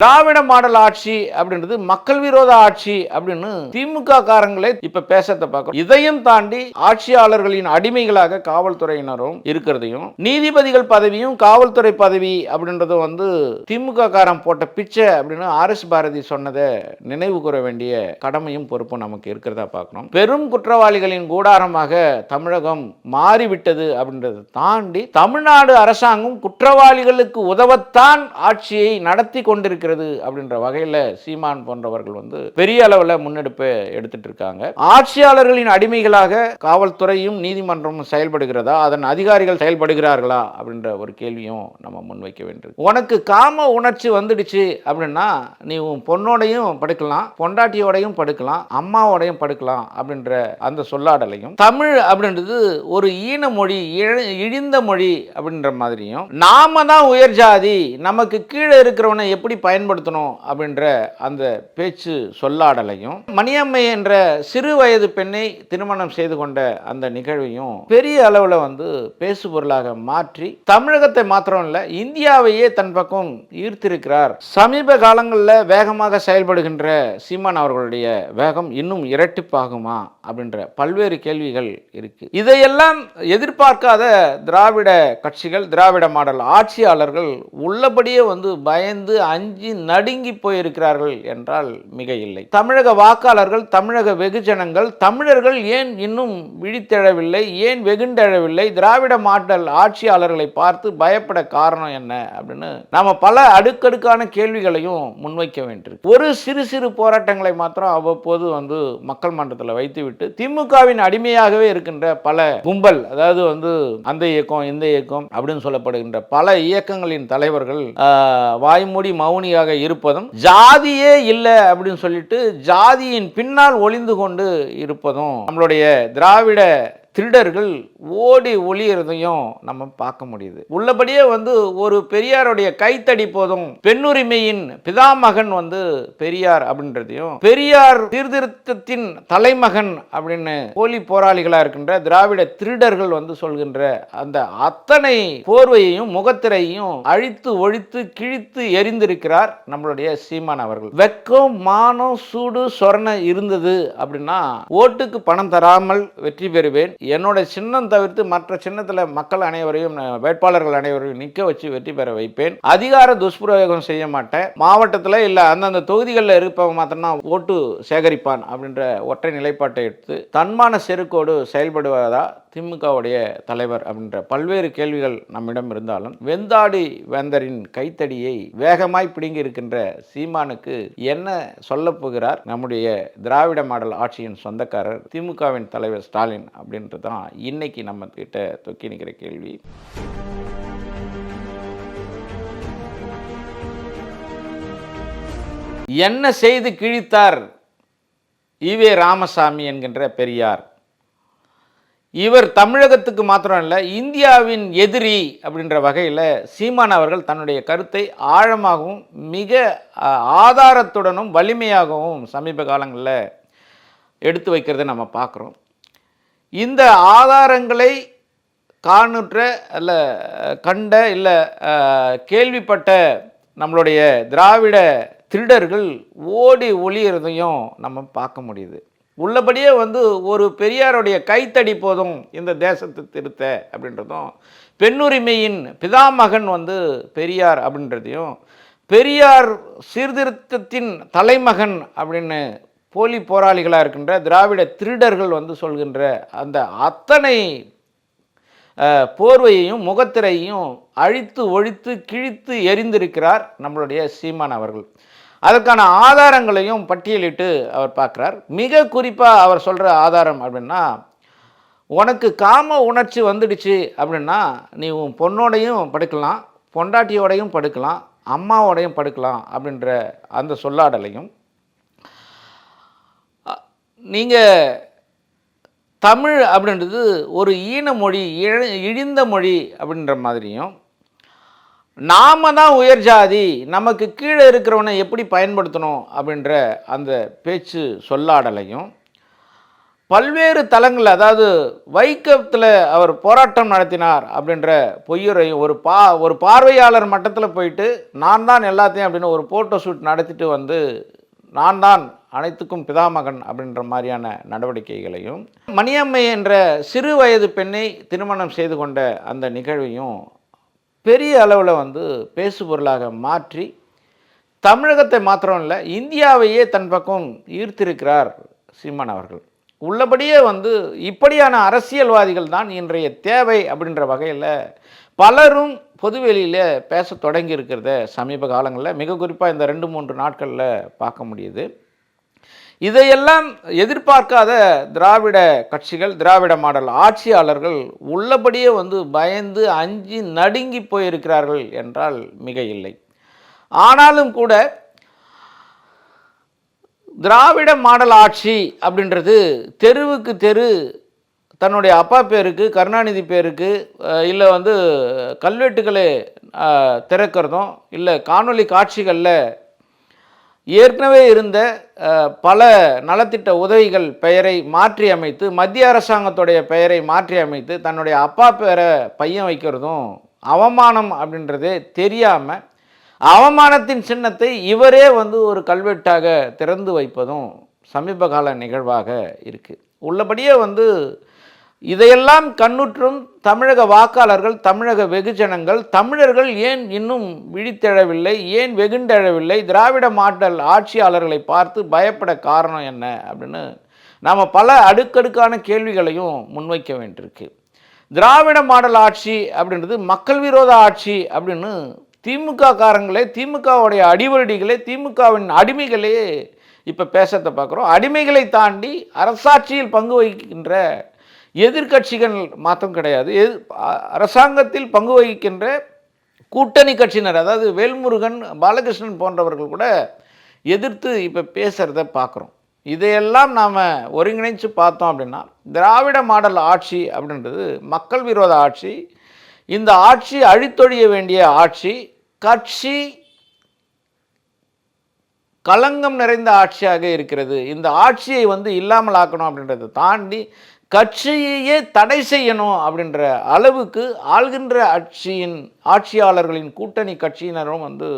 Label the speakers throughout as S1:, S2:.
S1: திராவிட model ஆட்சி அப்படின்றது மக்கள் விரோத ஆட்சி அப்படின்னு திமுக காரங்களே இப்ப பேசத்தை பார்க்கிறோம். இதையும் தாண்டி ஆட்சியாளர்களின் அடிமைகளாக காவல்துறையினரும் இருக்கிறதையும் நீதிபதிகள் பதவியும் காவல்துறை பதவி அப்படின்றதும் வந்து திமுக காரம் போட்ட பிச்சை அப்படின்னு ஆர் எஸ் பாரதி சொன்னதை நினைவு கூற வேண்டிய கடமையும் பொறுப்பும் நமக்கு இருக்கிறதா பார்க்கணும் பெரும் குற்றவாளிகளின் கூடாரமாக தமிழகம் மாறிவிட்டது அப்படின்றத தாண்டி தமிழ்நாடு அரசாங்கம் குற்றவாளிகளுக்கு உதவத்தான் ஆட்சியை நடத்தி கொண்டிருக்கிறது. அப்படின்ற வகையில் சீமான் போன்றவர்கள் வந்து பெரிய அளவில் முன்னெடுப்பை எடுத்துட்டு இருக்காங்க. ஆட்சியாளர்களின் அடிமைகளாக காவல்துறையும் நீதிமன்றமும் செயல்படுகிறதா? அதன் அதிகாரிகள் செயல்படுகிறார்களா? அப்படின்ற ஒரு கேள்வியும் நம்ம முன்வைக்க வேண்டும் உனக்கு காம உணர்ச்சி வந்துடுச்சு அப்படின்னா நீ உன் பொண்ணோடையும் படுக்கலாம் பொண்டாட்டியோடையும் படுக்கலாம் அம்மாவோடையும் படுக்கலாம் அப்படின்ற அந்த சொல்லாடலையும் தமிழ் அப்படின்றது ஒரு ஈன மொழி இழ- இழிந்த மொழி அப்படின்ற மாதிரியும் நாம தான் உயர் ஜாதி நமக்கு கீழே இருக்கிறவனை எப்படி பயன் பயன்படுத்தணும் அப்படின்ற அந்த பேச்சு சொல்லாடலையும் மணியம்மை என்ற சிறு வயது பெண்ணை திருமணம் செய்து கொண்ட அந்த நிகழ்வையும் பெரிய அளவில் வந்து பேசு பொருளாக மாற்றி தமிழகத்தை மாத்திரம் இல்லை இந்தியாவையே தன் பக்கம் ஈர்த்திருக்கிறார். சமீப காலங்களில் வேகமாக செயல்படுகின்ற சீமான் அவர்களுடைய வேகம் இன்னும் இரட்டிப்பாகுமா அப்படின்ற பல்வேறு கேள்விகள் இருக்கு. இதையெல்லாம் எதிர்பார்க்காத திராவிட கட்சிகள் திராவிட மாடல் ஆட்சியாளர்கள் உள்ளபடியே வந்து பயந்து அஞ்சு நடுங்கி போயிருக்கிறார்கள் என்றால் மிக இல்லை தமிழக வாக்காளர்கள் தமிழக வெகுஜனங்கள் தமிழர்கள் ஏன் இன்னும் விழித்தெழவில்லை ஏன் வெகுண்டெழவில்லை? திராவிட மாடல் ஆட்சியாளர்களை பார்த்து பயப்பட காரணம் என்ன அப்படின்னு நாம் பல அடுக்கடுக்கான கேள்விகளையும் முன்வைக்க வேண்டியிருக்கு. ஒரு சிறு சிறு போராட்டங்களை மாத்திரம் அவ்வப்போது வந்து மக்கள் மன்றத்தில் வைத்துவிட்டு திமுகவின் அடிமையாகவே இருக்கின்ற பல கும்பல் அதாவது வந்து அந்த இயக்கம் இந்த இயக்கம் அப்படின்னு சொல்லப்படுகின்ற பல இயக்கங்களின் தலைவர்கள் வாய்மூடி மௌனியாக இருப்பதும் ஜாதியே இல்லை அப்படின்னு சொல்லிட்டு ஜாதியின் பின்னால் ஒளிந்து கொண்டு இருப்பதும் நம்மளுடைய திராவிட திருடர்கள் ஓடி ஒளியறதையும் நம்ம பார்க்க முடியுது. உள்ளபடியே வந்து ஒரு பெரியாருடைய கைத்தடி போதும் பெண்ணுரிமையின் பிதாமகன் வந்து பெரியார் அப்படின்றதையும் பெரியார் சீர்திருத்தத்தின் தலைமகன் அப்படின்னு போலி போராளிகளாக இருக்கின்ற திராவிட திருடர்கள் வந்து சொல்கின்ற அந்த அத்தனை போர்வையையும் முகத்திரையும் அழித்து ஒழித்து கிழித்து எரிந்திருக்கிறார் நம்மளுடைய சீமான் அவர்கள். வெக்கம் மானம் சூடு சொரண இருந்தது அப்படின்னா ஓட்டுக்கு பணம் தராமல் வெற்றி பெறுவேன். என்னோட சின்னம் தவிர்த்து மற்ற சின்னத்தில் மக்கள் அனைவரையும் நான் வேட்பாளர்கள் அனைவரையும் நிற்க வச்சு வெற்றி பெற வைப்பேன். அதிகார துஷ்பிரயோகம் செய்ய மாட்டேன். மாவட்டத்தில் இல்லை அந்தந்த தொகுதிகளில் இருப்பவங்க மாத்திரம்தான் ஓட்டு சேகரிப்பான் அப்படின்ற ஒற்றை நிலைப்பாட்டை எடுத்து தன்மான செருக்கோடு செயல்படுவதா திமுகவுடைய தலைவர் அப்படின்ற பல்வேறு கேள்விகள் நம்மிடம் இருந்தாலும் வெந்தாடி வேந்தரின் கைத்தடியை வேகமாய் பிடுங்கி இருக்கின்ற சீமானுக்கு என்ன சொல்லப்போகிறார் நம்முடைய திராவிட மாடல் ஆட்சியின் சொந்தக்காரர் திமுகவின் தலைவர் ஸ்டாலின் அப்படின்னு அப்படின்றது தான் இன்னைக்கு நம்ம கிட்ட தொக்கி நிற்கிற கேள்வி. என்ன செய்து கிழித்தார்? ஈவே ராமசாமி என்கின்ற பெரியார். இவர் தமிழகத்துக்கு மாத்திரம் இல்லை இந்தியாவின் எதிரி அப்படின்ற வகையில் சீமான் அவர்கள் தன்னுடைய கருத்தை ஆழமாகவும் மிக ஆதாரத்துடனும் வலிமையாகவும் சமீப காலங்களில் எடுத்து வைக்கிறதை நம்ம பார்க்குறோம். இந்த ஆதாரங்களை காணுற்ற அல்ல கண்ட இல்லை கேள்விப்பட்ட நம்மளுடைய திராவிட திருடர்கள் ஓடி ஒளியிறதையும் நம்ம பார்க்க முடியுது. உள்ளபடியே வந்து ஒரு பெரியாருடைய கைத்தடி போதும் இந்த தேசத்தை திருத்த அப்படின்றதும் பெண்ணுரிமையின் பிதாமகன் வந்து பெரியார் அப்படின்றதையும் பெரியார் சீர்திருத்தத்தின் தலைமகன் அப்படின்னு போலி போராளிகளாக இருக்கின்ற திராவிட திருடர்கள் வந்து சொல்கின்ற அந்த அத்தனை போர்வையையும் முகத்திரையையும் அழித்து ஒழித்து கிழித்து எரிந்திருக்கிறார் நம்மளுடைய சீமான் அவர்கள். அதற்கான ஆதாரங்களையும் பட்டியலிட்டு அவர் பார்க்குறார். மிக குறிப்பாக அவர் சொல்கிற ஆதாரம் அப்படின்னா உனக்கு காம உணர்ச்சி வந்துடுச்சு அப்படின்னா நீ உன் பொண்ணோடையும் படுக்கலாம் பொண்டாட்டியோடையும் படுக்கலாம் அம்மாவோடையும் படுக்கலாம் அப்படின்ற அந்த சொல்லாடலையும் நீங்கள் தமிழ் அப்படின்றது ஒரு ஈன மொழி இழ- இழிந்த மொழி அப்படின்ற மாதிரியும் நாம தான் உயர் ஜாதி நமக்கு கீழே இருக்கிறவனை எப்படி பயன்படுத்தணும் அப்படின்ற அந்த பேச்சு சொல்லாடலையும் பல்வேறு தளங்களில் அதாவது வைக்கத்தில் அவர் போராட்டம் நடத்தினார் அப்படின்ற பொய்யுரையும் ஒரு பா ஒரு பார்வையாளர் மட்டத்தில் போயிட்டு நான் தான் எல்லாத்தையும் அப்படின்னு ஒரு ஃபோட்டோ ஷூட் நடத்திட்டு வந்து நான் தான் அனைத்துக்கும் பிதாமகன் அப்படின்ற மாதிரியான நடவடிக்கைகளையும் மணியம்மை என்ற சிறு வயது பெண்ணை திருமணம் செய்து கொண்ட அந்த நிகழ்வையும் பெரிய அளவில் வந்து பேசுபொருளாக மாற்றி தமிழகத்தை மாத்திரம் இல்லை இந்தியாவையே தன் பக்கம் ஈர்த்திருக்கிறார் சீமான் அவர்கள். உள்ளபடியே வந்து இப்படியான அரசியல்வாதிகள் தான் இன்றைய தேவை அப்படின்ற வகையில் பலரும் பொதுவெளியில் பேச தொடங்கி இருக்கிறத சமீப காலங்களில் மிக குறிப்பாக இந்த ரெண்டு மூன்று நாட்களில் பார்க்க முடியுது. இதையெல்லாம் எதிர்பார்க்காத திராவிட கட்சிகள் திராவிட மாடல் ஆட்சியாளர்கள் உள்ளபடியே வந்து பயந்து அஞ்சு நடுங்கி போயிருக்கிறார்கள் என்றால் மிக இல்லை ஆனாலும் கூட திராவிட மாடல் ஆட்சி அப்படின்றது தெருவுக்கு தெரு தன்னுடைய அப்பா பேருக்கு கருணாநிதி பேருக்கு இல்லை வந்து கல்வெட்டுகளை திறக்கிறதும் இல்லை காணொளி காட்சிகளில் ஏற்கனவே இருந்த பல நலத்திட்ட உதவிகள் பெயரை மாற்றி அமைத்து மத்திய அரசாங்கத்துடைய பெயரை மாற்றி அமைத்து தன்னுடைய அப்பா பேரை பையன் வைக்கிறதும் அவமானம் அப்படின்றதே தெரியாமல் அவமானத்தின் சின்னத்தை இவரே வந்து ஒரு கல்வெட்டாக திறந்து வைப்பதும் சமீபகால நிகழ்வாக இருக்குது உள்ளபடியே வந்து இதையெல்லாம் கண்ணுற்றும் தமிழக வாக்காளர்கள் தமிழக வெகுஜனங்கள் தமிழர்கள் ஏன் இன்னும் விழித்தெழவில்லை ஏன் வெகுண்டெழவில்லை? திராவிட மாடல் ஆட்சியாளர்களை பார்த்து பயப்பட காரணம் என்ன அப்படின்னு நாம் பல அடுக்கடுக்கான கேள்விகளையும் முன்வைக்க வேண்டியிருக்கு. திராவிட மாடல் ஆட்சி அப்படின்றது மக்கள் விரோத ஆட்சி அப்படின்னு திமுக காரங்களே திமுகவுடைய அடிவருடிகளே திமுகவின் அடிமைகளே இப்போ பேசத்தை பார்க்குறோம். அடிமைகளை தாண்டி அரசாட்சியில் பங்கு வகிக்கின்ற எதிர்க்கட்சிகள் மாற்றம் கிடையாது. எது அரசாங்கத்தில் பங்கு வகிக்கின்ற கூட்டணி கட்சியினர் அதாவது வேல்முருகன் பாலகிருஷ்ணன் போன்றவர்கள் கூட எதிர்த்து இப்போ பேசுகிறத பார்க்குறோம் இதையெல்லாம் நாம் ஒருங்கிணைச்சு பார்த்தோம் அப்படின்னா திராவிட மாடல் ஆட்சி அப்படின்றது மக்கள் விரோத ஆட்சி. இந்த ஆட்சி அழித்தொழிய வேண்டிய ஆட்சி கட்சி களங்கம் நிறைந்த ஆட்சியாக இருக்கிறது. இந்த ஆட்சியை வந்து இல்லாமல் ஆக்கணும் அப்படின்றத தாண்டி கட்சியையே தடை செய்யணும் அப்படின்ற அளவுக்கு ஆள்கின்ற ஆட்சியின் ஆட்சியாளர்களின் கூட்டணி கட்சியினரும் வந்து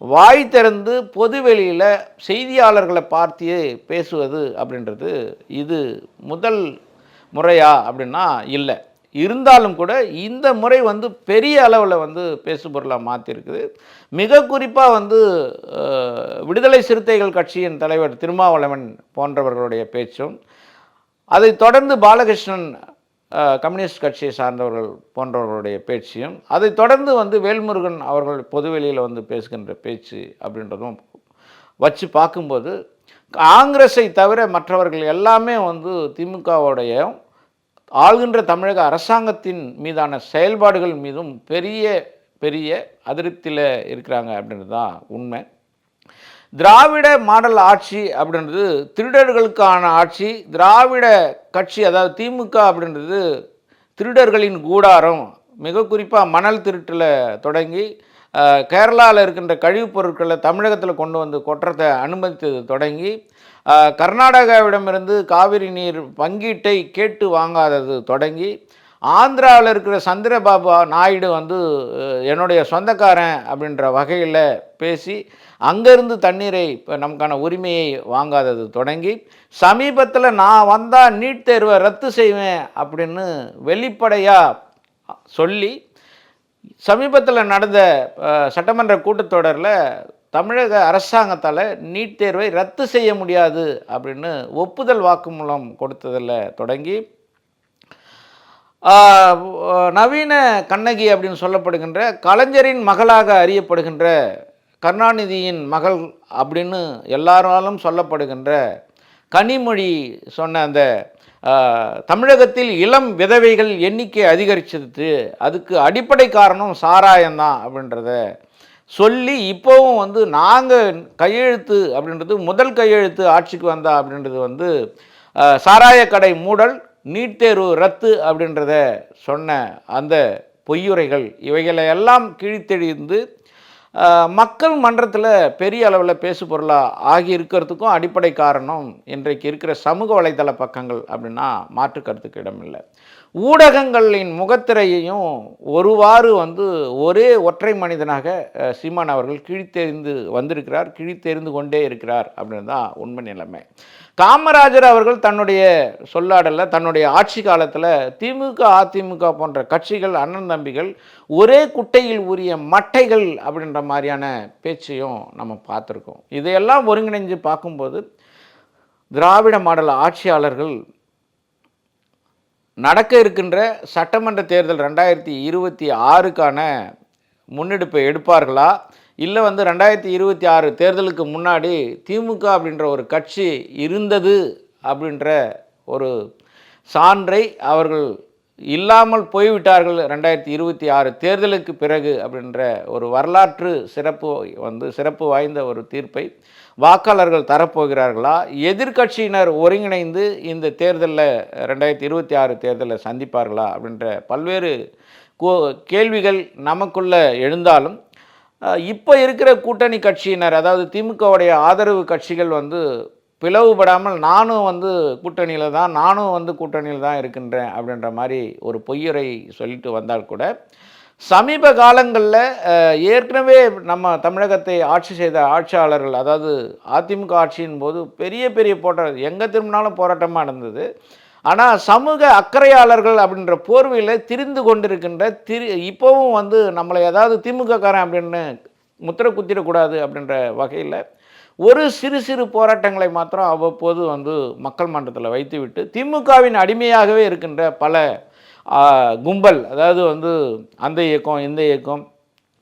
S1: வாய் திறந்து பொதுவெளியில் செய்தியாளர்களை பார்த்தியே பேசுவது அப்படின்றது இது முதல் முறையா அப்படின்னா இல்லை. இருந்தாலும் கூட இந்த முறை வந்து பெரிய அளவில் வந்து பேசுபொருளாக மாற்றிருக்குது மிக குறிப்பாக வந்து விடுதலை சிறுத்தைகள் கட்சியின் தலைவர் திருமாவளவன் போன்றவர்களுடைய பேச்சும் அதை தொடர்ந்து பாலகிருஷ்ணன் கம்யூனிஸ்ட் கட்சியை சார்ந்தவர்கள் போன்றவர்களுடைய பேச்சையும் அதை தொடர்ந்து வந்து வேல்முருகன் அவர்கள் பொதுவெளியில் வந்து பேசுகின்ற பேச்சு அப்படின்றதும் வச்சு பார்க்கும்போது காங்கிரஸை தவிர மற்றவர்கள் எல்லாமே வந்து திமுகவுடைய ஆள்கின்ற தமிழக அரசாங்கத்தின் மீதான செயல்பாடுகள் மீதும் பெரிய பெரிய அதிருப்தியில் இருக்கிறாங்க அப்படின்றது தான் உண்மை. திராவிட மாடல் ஆட்சி அப்படின்றது திருடர்களுக்கான ஆட்சி திராவிட கட்சி அதாவது திமுக அப்படின்றது திருடர்களின் கூடாரம். மிக குறிப்பாக மணல் திருட்டில் தொடங்கி கேரளாவில் இருக்கின்ற கழிவுப் பொருட்களை தமிழகத்தில் கொண்டு வந்து கொட்டுறதை அனுமதித்தது தொடங்கி கர்நாடகாவிடமிருந்து காவிரி நீர் பங்கீட்டை கேட்டு வாங்காதது தொடங்கி ஆந்திராவில் இருக்கிற சந்திரபாபு நாயுடு வந்து என்னுடைய சொந்தக்காரன் அப்படின்ற வகையில் பேசி அங்கேருந்து தண்ணீரை இப்போ நமக்கான உரிமையை வாங்காதது தொடங்கி சமீபத்தில் நான் வந்தால் நீட் தேர்வை ரத்து செய்வேன் அப்படின்னு வெளிப்படையாக சொல்லி சமீபத்தில் நடந்த சட்டமன்ற கூட்டத்தொடரில் தமிழக அரசாங்கத்தால் நீட் தேர்வை ரத்து செய்ய முடியாது அப்படின்னு ஒப்புதல் வாக்குமூலம் கொடுத்ததில் தொடங்கி நவீன கண்ணகி அப்படின்னு சொல்லப்படுகின்ற கலைஞரின் மகளாக அறியப்படுகின்ற கருணாநிதியின் மகள் அப்படின்னு எல்லாராலும் சொல்லப்படுகின்ற கனிமொழி சொன்ன அந்த தமிழகத்தில் இளம் விதவைகள் எண்ணிக்கை அதிகரிச்சது. அதுக்கு அடிப்படை காரணம் சாராயம்தான் அப்படின்றத சொல்லி இப்போவும் வந்து நாங்கள் கையெழுத்து அப்படின்றது முதல் கையெழுத்து ஆட்சிக்கு வந்தா அப்படின்றது வந்து சாராய கடை மூடல் நீட் தேர்வு ரத்து அப்படின்றத சொன்ன அந்த பொய்யுரைகள். இவைகளை எல்லாம் கிழித்தெழிந்து மக்கள் மன்றத்தில் பெரிய அளவில் பேசு பொருளாக ஆகி இருக்கிறதுக்கும் அடிப்படை காரணம் இன்றைக்கு இருக்கிற சமூக வலைதள பக்கங்கள் அப்படின்னா மாற்று கருத்துக்கு இடமில்லை. ஊடகங்களின் முகத்திரையையும் ஒருவாறு வந்து ஒரே ஒற்றை மனிதனாக சீமான் அவர்கள் கிழித்தெறிந்து வந்திருக்கிறார் கிழித்தெறிந்து கொண்டே இருக்கிறார் அப்படின்னு தான் உண்மை நிலைமை. காமராஜர் அவர்கள் தன்னுடைய சொல்லாடலில் தன்னுடைய ஆட்சி காலத்தில் திமுக அதிமுக போன்ற கட்சிகள் அண்ணன் தம்பிகள் ஒரே குட்டையில் உரிய மட்டைகள் அப்படின்ற மாதிரியான பேச்சையும் நம்ம பார்த்துருக்கோம். இதையெல்லாம் ஒருங்கிணைஞ்சு பார்க்கும்போது திராவிட மாடல் ஆட்சியாளர்கள் நடக்க இருக்கின்ற சட்டமன்ற தேர்தல் ரெண்டாயிரத்தி இருபத்தி ஆறுக்கான முன்னெடுப்பை எடுப்பார்களா? இல்லை வந்து ரெண்டாயிரத்தி இருபத்தி ஆறு தேர்தலுக்கு முன்னாடி திமுக அப்படின்ற ஒரு கட்சி இருந்தது அப்படின்ற ஒரு சான்றை அவர்கள் இல்லாமல் போய்விட்டார்கள் ரெண்டாயிரத்தி இருபத்தி ஆறு தேர்தலுக்கு பிறகு அப்படின்ற ஒரு வரலாற்று சிறப்பு வந்து சிறப்பு வாய்ந்த ஒரு தீர்ப்பை வாக்காளர்கள் தரப்போகிறார்களா? எதிர்க்கட்சியினர் ஒருங்கிணைந்து இந்த தேர்தலில் ரெண்டாயிரத்தி இருபத்தி ஆறு தேர்தலில் சந்திப்பார்களா அப்படின்ற பல்வேறு கோ- கேள்விகள் நமக்குள்ளே எழுந்தாலும் இப்போ இருக்கிற கூட்டணி கட்சியினர் அதாவது திமுகவுடைய ஆதரவு கட்சிகள் வந்து பிளவுபடாமல் நானும் வந்து கூட்டணியில் தான் நானும் வந்து கூட்டணியில் தான் இருக்கின்றேன் அப்படின்ற மாதிரி ஒரு பொய்யுரை சொல்லிட்டு வந்தால் கூட சமீப காலங்களில் ஏற்கனவே நம்ம தமிழகத்தை ஆட்சி செய்த ஆட்சியாளர்கள் அதாவது அதிமுக ஆட்சியின் போது பெரிய பெரிய போராட்டம் எங்கே திரும்பினாலும் போராட்டமாக நடந்தது ஆனால் சமூக அக்கறையாளர்கள் அப்படின்ற போர்வையில் திரிந்து கொண்டிருக்கின்ற திரு இப்போவும் வந்து நம்மளை ஏதாவது திமுககாரன் அப்படின்னு முத்திர குத்திடக்கூடாது அப்படின்ற வகையில் ஒரு சிறு சிறு போராட்டங்களை மாத்திரம் அவ்வப்போது வந்து மக்கள் மன்றத்தில் வைத்துவிட்டு திமுகவின் அடிமையாகவே இருக்கின்ற பல கும்பல் அதாவது வந்து அந்த இயக்கம் இந்த இயக்கம்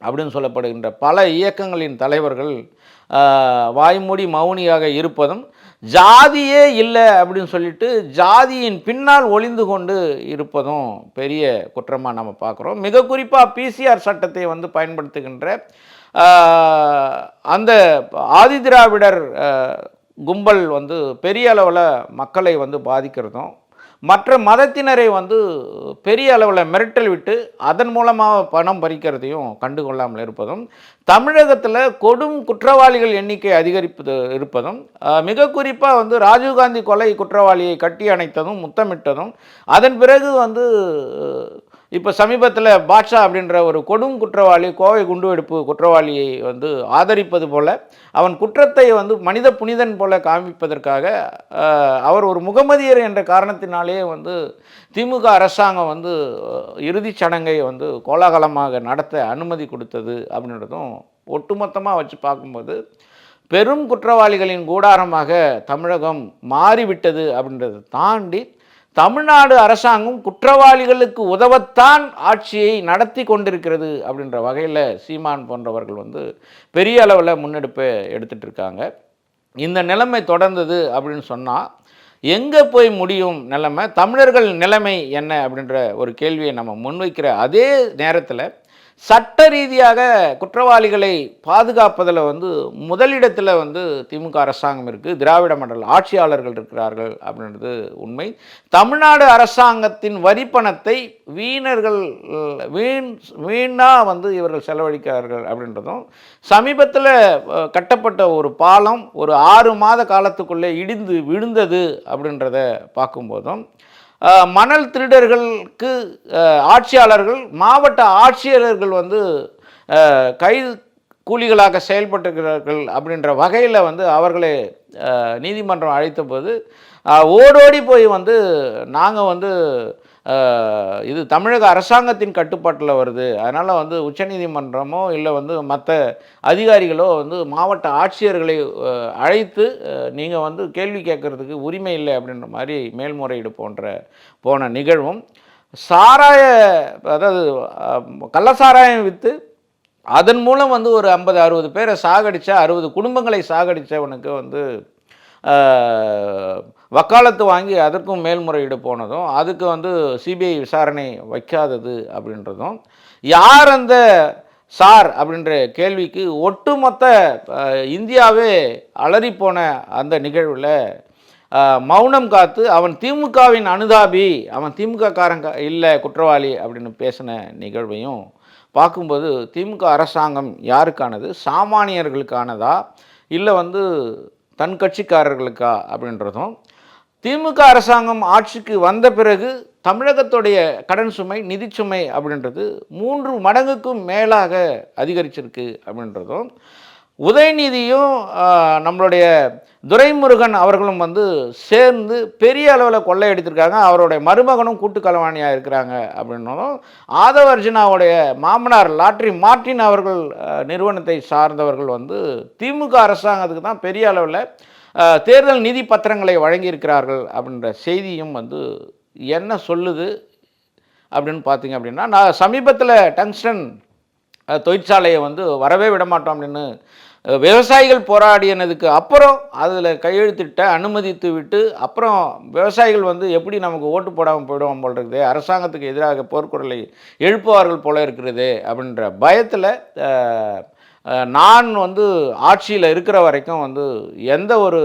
S1: அப்படின்னு சொல்லப்படுகின்ற பல இயக்கங்களின் தலைவர்கள் வாய்மூடி மௌனியாக இருப்பதும் ஜாதியே இல்லை அப்படின்னு சொல்லிட்டு ஜாதியின் பின்னால் ஒளிந்து கொண்டு இருப்பதும் பெரிய குற்றமாக நம்ம பார்க்குறோம். மிக குறிப்பாக பிசிஆர் சட்டத்தை வந்து பயன்படுத்துகின்ற அந்த ஆதிதிராவிடர் கும்பல் வந்து பெரிய அளவில் மக்களை வந்து பாதிக்கிறதும் மற்ற மதத்தினரை வந்து பெரிய அளவில் மிரட்டல் விட்டு அதன் மூலமாக பணம் பறிக்கிறதையும் கண்டுகொள்ளாமல் இருப்பதும் தமிழகத்தில் கொடும் குற்றவாளிகள் எண்ணிக்கை அதிகரிப்பது இருப்பதும் மிக குறிப்பாக வந்து ராஜீவ்காந்தி கொலை குற்றவாளியை கட்டி அணைத்ததும் முத்தமிட்டதும் அதன் பிறகு வந்து இப்போ சமீபத்தில் பாட்ஷா அப்படின்ற ஒரு கொடும் குற்றவாளி கோவை குண்டுவெடிப்பு குற்றவாளியை வந்து ஆதரிப்பது போல் அவன் குற்றத்தை வந்து மனித புனிதன் போல காமிப்பதற்காக அவர் ஒரு முகமதியர் என்ற காரணத்தினாலேயே வந்து திமுக அரசாங்கம் வந்து இறுதிச் சடங்கை வந்து கோலாகலமாக நடத்த அனுமதி கொடுத்தது அப்படின்றதும் ஒட்டுமொத்தமாக வச்சு பார்க்கும்போது பெரும் குற்றவாளிகளின் கூடாரமாக தமிழகம் மாறிவிட்டது அப்படின்றத தாண்டி தமிழ்நாடு அரசாங்கம் குற்றவாளிகளுக்கு உதவத்தான் ஆட்சியை நடத்தி கொண்டிருக்கிறது அப்படின்ற வகையில் சீமான் போன்றவர்கள் வந்து பெரிய அளவில் முன்னெடுப்பை எடுத்துகிட்டு இருக்காங்க. இந்த நிலைமை தொடர்ந்தது அப்படின்னு சொன்னால் எங்கே போய் முடியும் நிலைமை? தமிழர்கள் நிலைமை என்ன அப்படின்ற ஒரு கேள்வியை நம்ம முன்வைக்கிற அதே நேரத்தில் சட்ட ரீதியாக குற்றவாளிகளை பாதுகாப்பதில் வந்து முதலிடத்தில் வந்து திமுக அரசாங்கம் இருக்குது திராவிட மண்டல ஆட்சியாளர்கள் இருக்கிறார்கள் அப்படின்றது உண்மை. தமிழ்நாடு அரசாங்கத்தின் வரிப்பணத்தை வீணர்கள் வீண் வீணாக வந்து இவர்கள் செலவழிக்கிறார்கள் அப்படின்றதும் சமீபத்தில் கட்டப்பட்ட ஒரு பாலம் ஒரு ஆறு மாத காலத்துக்குள்ளே இடிந்து விழுந்தது அப்படின்றத பார்க்கும்போதும் மணல் திருடர்களுக்கு ஆட்சியாளர்கள் மாவட்ட ஆட்சியர்கள் வந்து கைது கூலிகளாக செயல்பட்டுகிறார்கள் அப்படின்ற வகையில் வந்து அவர்களை நீதிமன்றம் அழைத்தபோது போது ஓடோடி போய் வந்து நாங்கள் வந்து இது தமிழக அரசாங்கத்தின் கட்டுப்பாட்டில் வருது. அதனால் வந்து உச்சநீதிமன்றமோ இல்லை வந்து மற்ற அதிகாரிகளோ வந்து மாவட்ட ஆட்சியர்களை அழைத்து நீங்கள் வந்து கேள்வி கேட்கறதுக்கு உரிமை இல்லை அப்படின்ற மாதிரி மேல்முறையீடு போன்ற போன நிகழ்வும் சாராய அதாவது கள்ளசாராயம் விற்று அதன் மூலம் வந்து ஒரு ஐம்பது அறுபது பேரை சாகடித்த அறுபது குடும்பங்களை சாகடித்தவனுக்கு வந்து வக்காலத்து வாங்கி அதற்கும் மேல்முறையீடு போனதும் அதுக்கு வந்து சிபிஐ விசாரணை வைக்காதது அப்படின்றதும் யார் அந்த சார் அப்படின்ற கேள்விக்கு ஒட்டுமொத்த இந்தியாவே அலறிப்போன அந்த நிகழ்வில் மௌனம் காத்து அவன் திமுகவின் அனுதாபி அவன் திமுக காரங்க இல்லை குற்றவாளி அப்படின்னு பேசின நிகழ்வையும் பார்க்கும்போது திமுக அரசாங்கம் யாருக்கானது? சாமானியர்களுக்கானதா? இல்லை வந்து தன் கட்சிக்காரர்களுக்கா அப்படின்றதும் திமுக அரசாங்கம் ஆட்சிக்கு வந்த பிறகு தமிழகத்துடைய கடன் சுமை நிதி சுமை அப்படின்றது மூன்று மடங்குக்கும் மேலாக அதிகரிச்சிருக்கு அப்படின்றதும் உதயநிதியும் நம்மளுடைய துரைமுருகன் அவர்களும் வந்து சேர்ந்து பெரிய அளவில் கொள்ளையடித்திருக்காங்க. அவருடைய மருமகனும் கூட்டுக்கலவாணியாக இருக்கிறாங்க அப்படின்னாலும் ஆதவ அர்ஜுனாவுடைய மாமனார் லாட்ரி மார்ட்டின் அவர்கள் நிறுவனத்தை சார்ந்தவர்கள் வந்து திமுக அரசாங்கத்துக்கு தான் பெரிய அளவில் தேர்தல் நிதி பத்திரங்களை வழங்கியிருக்கிறார்கள் அப்படின்ற செய்தியும் வந்து என்ன சொல்லுது அப்படின்னு பார்த்தீங்க அப்படின்னா நான் சமீபத்தில் டங்ஸ்டன் தொழிற்சாலையை வந்து வரவே விட மாட்டோம் அப்படின்னு விவசாயிகள் போராடினதுக்கு அப்புறம் அதில் கையெழுத்திட்ட அனுமதித்து விட்டு அப்புறம் விவசாயிகள் வந்து எப்படி நமக்கு ஓட்டு போடாமல் போயிடுவோம் போல் இருக்குது அரசாங்கத்துக்கு எதிராக போர்க்குரலை எழுப்புவார்கள் போல இருக்கிறது அப்படின்ற பயத்தில் நான் வந்து ஆட்சியில் இருக்கிற வரைக்கும் வந்து எந்த ஒரு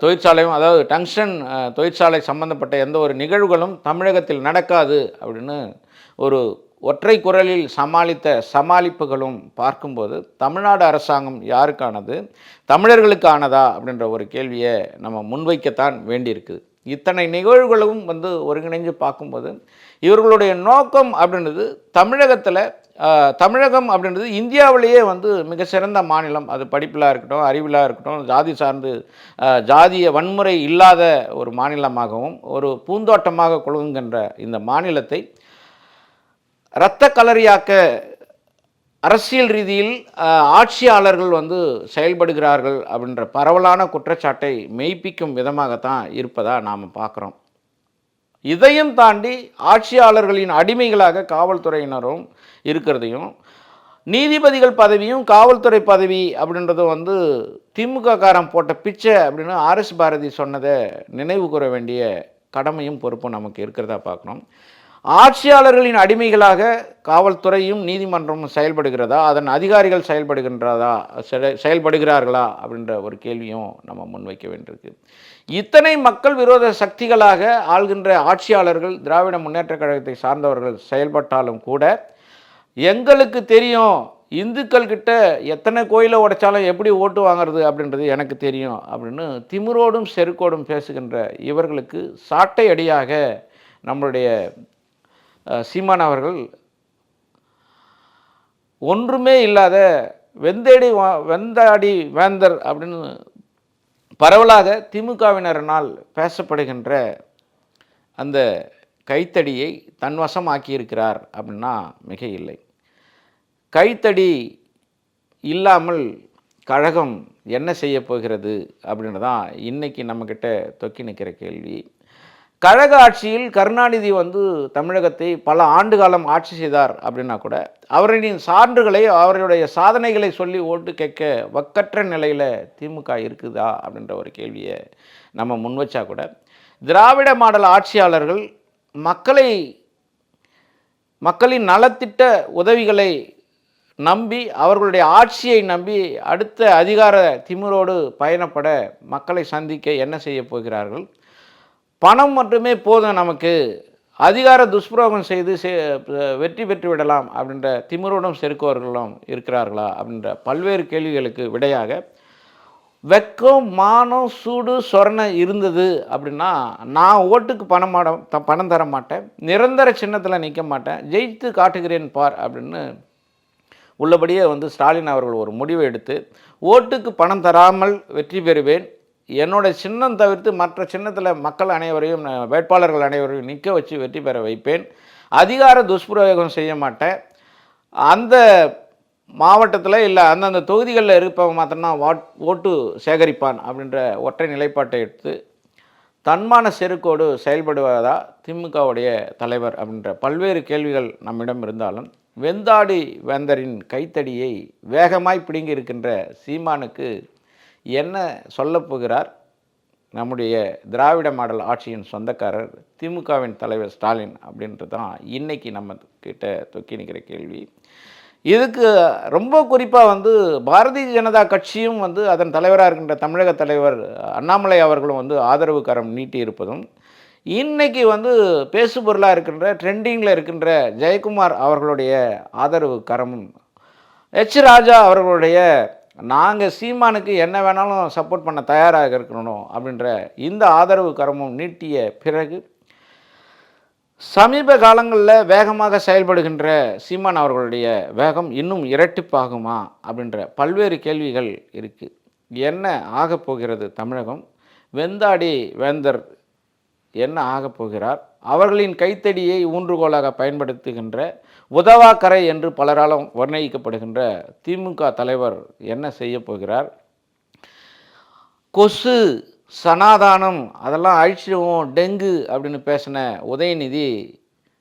S1: தொழிற்சாலையும் அதாவது டங்ஷன் தொழிற்சாலை சம்பந்தப்பட்ட எந்த ஒரு நிகழ்வுகளும் தமிழகத்தில் நடக்காது அப்படின்னு ஒரு ஒற்றை குரலில் சமாளித்த சமாளிப்புகளும் பார்க்கும்போது தமிழ்நாடு அரசாங்கம் யாருக்கானது? தமிழர்களுக்கானதா? அப்படின்ற ஒரு கேள்வியை நம்ம முன்வைக்கத்தான் வேண்டியிருக்குது. இத்தனை நிகழ்வுகளும் வந்து ஒருங்கிணைஞ்சு பார்க்கும்போது இவர்களுடைய நோக்கம் அப்படின்றது தமிழகத்தில் தமிழகம் அப்படின்றது இந்தியாவிலேயே வந்து மிக சிறந்த மாநிலம். அது படிப்பிலாக இருக்கட்டும் அறிவிலாக இருக்கட்டும் ஜாதி சார்ந்து ஜாதிய வன்முறை இல்லாத ஒரு மாநிலமாகவும் ஒரு பூந்தோட்டமாக கொள்கின்ற இந்த மாநிலத்தை இரத்த கலரியாக்க அரசியல் ரீதியில் ஆட்சியாளர்கள் வந்து செயல்படுகிறார்கள் அப்படின்ற பரவலான குற்றச்சாட்டை மெய்ப்பிக்கும் விதமாகத்தான் இருப்பதா நாம் பார்க்குறோம் இதையும் தாண்டி ஆட்சியாளர்களின் அடிமைகளாக காவல்துறையினரும் இருக்கிறதையும் நீதிபதிகள் பதவியும் காவல்துறை பதவி அப்படின்றதும் வந்து திமுக காரம் போட்ட பிச்சை அப்படின்னு ஆர்எஸ் பாரதி சொன்னதை நினைவு கூற வேண்டிய கடமையும் பொறுப்பும் நமக்கு இருக்கிறதா பார்க்கணும் ஆட்சியாளர்களின் அடிமைகளாக காவல்துறையும் நீதிமன்றமும் செயல்படுகிறதா? அதன் அதிகாரிகள் செயல்படுகின்றதா? செயல்படுகிறார்களா? அப்படின்ற ஒரு கேள்வியும் நம்ம முன்வைக்க வேண்டியிருக்கு. இத்தனை மக்கள் விரோத சக்திகளாக ஆள்கின்ற ஆட்சியாளர்கள் திராவிட முன்னேற்றக் கழகத்தை சார்ந்தவர்கள் செயல்பட்டாலும் கூட எங்களுக்கு தெரியும் இந்துக்கள் கிட்ட எத்தனை கோயிலை உடைச்சாலும் எப்படி ஓட்டு வாங்குறது அப்படின்றது எனக்கு தெரியும் அப்படின்னு திமிரோடும் செருக்கோடும் பேசுகின்ற இவர்களுக்கு சாட்டை அடியாக நம்மளுடைய சீமான் அவர்கள் ஒன்றுமே இல்லாத வெந்தேடி வா- வெந்தாடி வேந்தர் அப்படின்னு பரவலாக திமுகவினரினால் பேசப்படுகின்ற அந்த கைத்தடியை தன்வசமாக்கியிருக்கிறார் அப்படின்னா மிக இல்லை கைத்தடி இல்லாமல் கழகம் என்ன செய்ய போகிறது அப்படின்னு தான் இன்றைக்கி நம்மக்கிட்ட தொக்கி நிற்கிற கேள்வி. கழக ஆட்சியில் கருணாநிதி வந்து தமிழகத்தை பல ஆண்டு காலம் ஆட்சி செய்தார் அப்படின்னா கூட அவரின் சான்றுகளை அவருடைய சாதனைகளை சொல்லி ஓட்டு கேட்க வக்கற்ற நிலையில் திமுக இருக்குதா அப்படின்ற ஒரு கேள்வியை நம்ம முன்வச்சா கூட திராவிட மாடல் ஆட்சியாளர்கள் மக்களை மக்களின் நலத்திட்ட உதவிகளை நம்பி அவர்களுடைய ஆட்சியை நம்பி அடுத்த அதிகார திமிரோடு பயணப்பட மக்களை சந்திக்க என்ன செய்ய போகிறார்கள்? பணம் மட்டுமே போதும் நமக்கு. அதிகார துஷ்பிரோகம் செய்து செ- வெற்றி பெற்று விடலாம் அப்படின்ற திமிரோடும் செருக்குவர்களும் இருக்கிறார்களா அப்படின்ற பல்வேறு கேள்விகளுக்கு விடையாக வெக்கம் மானம் சூடு சொரணை இருந்தது அப்படின்னா நான் ஓட்டுக்கு பணம் மாட த- பணம் தர மாட்டேன். நிரந்தர சின்னத்தில் நிற்க மாட்டேன். ஜெயித்து காட்டுகிறேன் பார் அப்படின்னு உள்ளபடியே வந்து ஸ்டாலின் அவர்கள் ஒரு முடிவை எடுத்து ஓட்டுக்கு பணம் தராமல் வெற்றி பெறுவேன். என்னோட சின்னம் தவிர்த்து மற்ற சின்னத்தில் மக்கள் அனைவரையும் நான் வேட்பாளர்கள் அனைவரையும் நிற்க வச்சு வெற்றி பெற வைப்பேன். அதிகார துஷ்பிரயோகம் செய்ய மாட்டேன். அந்த மாவட்டத்தில் இல்லை அந்தந்த தொகுதிகளில் இருப்பவங்க மாத்திரம்தான் வாட் ஓட்டு சேகரிப்பான் அப்படின்ற ஒற்றை நிலைப்பாட்டை எடுத்து தன்மான செருக்கோடு செயல்படுவதா திமுகவுடைய தலைவர் அப்படின்ற பல்வேறு கேள்விகள் நம்மிடம் இருந்தாலும் வெந்தாடி வேந்தரின் கைத்தடியை வேகமாய் பிடுங்கி இருக்கின்ற சீமானுக்கு என்ன சொல்லப்போகிறார் நம்முடைய திராவிட மாடல் ஆட்சியின் சொந்தக்காரர் திமுகவின் தலைவர் ஸ்டாலின் அப்படின்றது தான் இன்றைக்கி நம்ம கிட்ட தொக்கி நிற்கிற கேள்வி. இதுக்கு ரொம்ப குறிப்பாக வந்து பாரதிய ஜனதா கட்சியும் வந்து அதன் தலைவராக இருக்கின்ற தமிழக தலைவர் அண்ணாமலை அவர்களும் வந்து ஆதரவு கரம் நீட்டி இருப்பதும் வந்து பேசுபொருளாக இருக்கின்ற ட்ரெண்டிங்கில் இருக்கின்ற ஜெயக்குமார் அவர்களுடைய ஆதரவு கரமும் எச் ராஜா அவர்களுடைய நாங்கள் சீமானுக்கு என்ன வேணாலும் சப்போர்ட் பண்ண தயாராக இருக்கணும் அப்படின்ற இந்த ஆதரவு கரமும் நீட்டிய பிறகு சமீப காலங்களில் வேகமாக செயல்படுகின்ற சீமான் அவர்களுடைய வேகம் இன்னும் இரட்டிப்பாகுமா அப்படின்ற பல்வேறு கேள்விகள் இருக்குது என்ன ஆகப் போகிறது தமிழகம்? வெந்தாடி வேந்தர் என்ன ஆகப் போகிறார்? அவர்களின் கைத்தடியை ஊன்றுகோலாக பயன்படுத்துகின்ற உதவாக்கரை என்று பலராலும் வர்ணிக்கப்படுகின்ற திமுக தலைவர் என்ன செய்ய போகிறார்? கொசு சனாதானம் அதெல்லாம் அழிச்சிடுவோம் டெங்கு அப்படின்னு பேசின உதயநிதி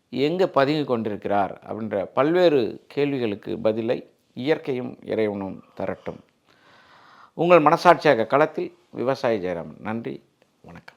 S1: எங்கே பதுங்கி கொண்டிருக்கிறார் அப்படின்ற பல்வேறு கேள்விகளுக்கு பதிலை இயற்கையும் இறைவனும் தரட்டும். உங்கள் மனசாட்சியாக களத்தில் விவசாயி ஜெயராம். நன்றி. வணக்கம்.